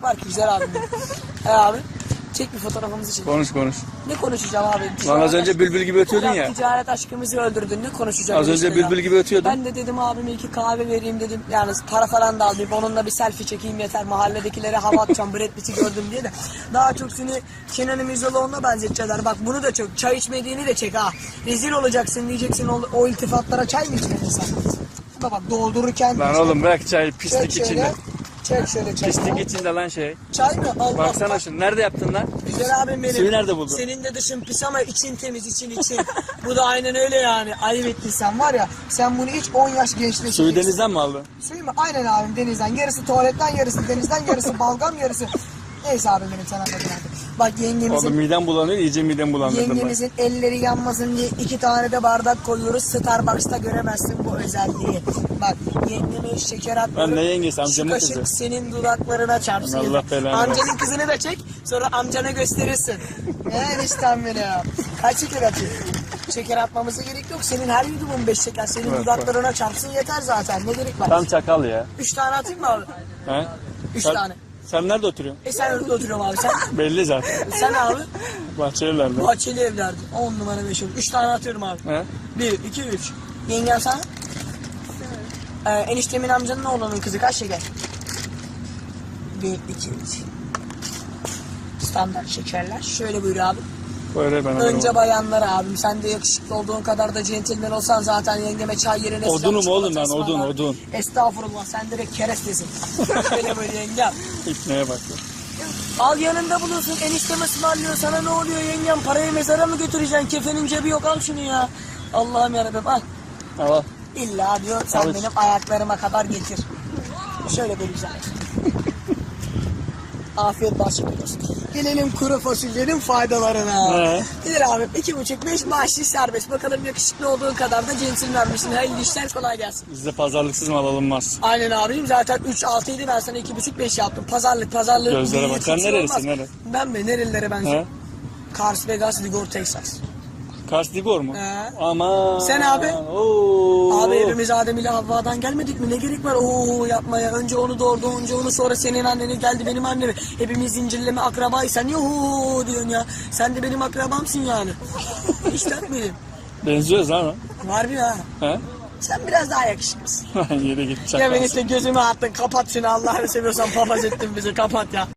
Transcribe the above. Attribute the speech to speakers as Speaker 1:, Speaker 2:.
Speaker 1: var ki güzel benim. He abi. Çek bir fotoğrafımızı çek.
Speaker 2: Konuş konuş.
Speaker 1: Ne konuşacağım abi?
Speaker 2: Lan az önce bülbül gibi ötüyordun ya.
Speaker 1: Ticaret aşkımızı öldürdün. Ne konuşacağım?
Speaker 2: Az önce bülbül gibi ötüyordun.
Speaker 1: Ben de dedim abime iki kahve vereyim dedim. Yani para falan da alayım. Onunla bir selfie çekeyim yeter. Mahalledekilere hava atacağım. Brad Pitt'i gördüm diye de. Daha çok seni Kenan İmirzalıoğlu'na benzetecekler. Bak bunu da çok. Çay içmediğini de çek ha. Rezil olacaksın diyeceksin o, o iltifatlara çay mı içmedin sen? Bak bak doldururken.
Speaker 2: Lan oğlum bırak çay pislik
Speaker 1: şöyle.
Speaker 2: içinde.
Speaker 1: Çek şöyle çay.
Speaker 2: Pislik içinde lan şey.
Speaker 1: Çay mı? Allah
Speaker 2: Baksana şunu. Nerede yaptın lan?
Speaker 1: Güzel abim benim.
Speaker 2: Suyu nerede buldun?
Speaker 1: Senin de dışın pis ama için temiz için için. Bu da aynen öyle yani. Ayıp ettin sen var ya. Sen bunu iç 10 yaş gençleşeceksin.
Speaker 2: Suyu denizden mi aldın?
Speaker 1: Suyu mu? Aynen abim denizden. Yarısı tuvaletten yarısı denizden yarısı balgam yarısı. Neyse abim benim sana bakın abi. Bak yengemizin
Speaker 2: Oğlum midem bulanıyor. iyice midem bulandırdın bak.
Speaker 1: Yengemizin elleri yanmasın diye iki tane de bardak koyuyoruz. Starbucks'ta göremezsin bu özelliği. Bak yengeme şeker atmıyorum.
Speaker 2: Ben ne yengesi,
Speaker 1: Şu
Speaker 2: amcamın
Speaker 1: kaşık
Speaker 2: kızı.
Speaker 1: senin dudaklarına çarpsın.
Speaker 2: Allah belanı
Speaker 1: Amcanın kızını da çek. Sonra amcana gösterirsin. Ne eniştem benim. Kaç şeker atayım? Şeker atmamıza gerek yok. Senin her yudumun beş şeker. Senin
Speaker 2: Evet,
Speaker 1: dudaklarına çarpsın yeter zaten. Ne gerek var?
Speaker 2: Tam çakal ya.
Speaker 1: Üç tane atayım mı abi?
Speaker 2: He?
Speaker 1: Üç
Speaker 2: Sen-
Speaker 1: tane.
Speaker 2: Sen nerede oturuyorsun?
Speaker 1: E sen orada oturuyorum abi sen.
Speaker 2: Belli zaten.
Speaker 1: sen abi.
Speaker 2: Bahçeliler'de.
Speaker 1: Bahçeli evlerdi. On numara beş olur. Üç tane atıyorum abi.
Speaker 2: He?
Speaker 1: Bir, iki, üç. Yengen sana? Ee, eniştemin amcanın oğlanın kızı kaç şeker? Bir, iki, üç. Standart şekerler. Şöyle buyur abi.
Speaker 2: Böyle ben
Speaker 1: Önce bayanlar abim. Sen de yakışıklı olduğun kadar da centilmen olsan zaten yengeme çay yerine
Speaker 2: Odunum oğlum ben, odun, odun.
Speaker 1: Estağfurullah sen direkt kerestesin. Şöyle böyle yengem.
Speaker 2: İpneye bak.
Speaker 1: Al yanında bulunsun eniştem ısmarlıyor sana ne oluyor yengem parayı mezara mı götüreceksin kefenin cebi yok al şunu ya. Allah'ım yarabbim al.
Speaker 2: Al.
Speaker 1: İlla diyor sen
Speaker 2: Al.
Speaker 1: benim ayaklarıma kadar getir. Şöyle bir güzel. Afiyet olsun. Gelelim kuru fasulyenin faydalarına.
Speaker 2: He.
Speaker 1: Gelir abi iki buçuk beş maaşlı serbest. Bakalım yakışıklı olduğun kadar da centilmen misin? Hayırlı işler kolay gelsin.
Speaker 2: Bizde pazarlıksız mal alınmaz.
Speaker 1: Aynen abicim zaten 3 6 idi ben sana iki buçuk beş yaptım. Pazarlık pazarlık.
Speaker 2: Gözlere bak. Sen nerelisin, nere?
Speaker 1: Ben mi? Nerelilere ben?
Speaker 2: He?
Speaker 1: Kars, Vegas, Ligor, Texas.
Speaker 2: Kars Digor mu?
Speaker 1: He.
Speaker 2: Aman.
Speaker 1: Sen abi?
Speaker 2: Oo.
Speaker 1: Abi evimiz Adem ile Havva'dan gelmedik mi? Ne gerek var oo yapmaya? Önce onu doğurdu, önce onu sonra senin anneni geldi benim annemi. Hepimiz zincirleme akrabayız. Sen niye huu diyorsun ya? Sen de benim akrabamsın yani. Hiç takmayayım.
Speaker 2: Benziyoruz ama.
Speaker 1: Var bir ha.
Speaker 2: He?
Speaker 1: Sen biraz daha yakışıklısın.
Speaker 2: Yere git
Speaker 1: Ya
Speaker 2: çakal.
Speaker 1: ben işte gözümü attın kapat şunu Allah'ını seviyorsan papaz ettin bizi kapat ya.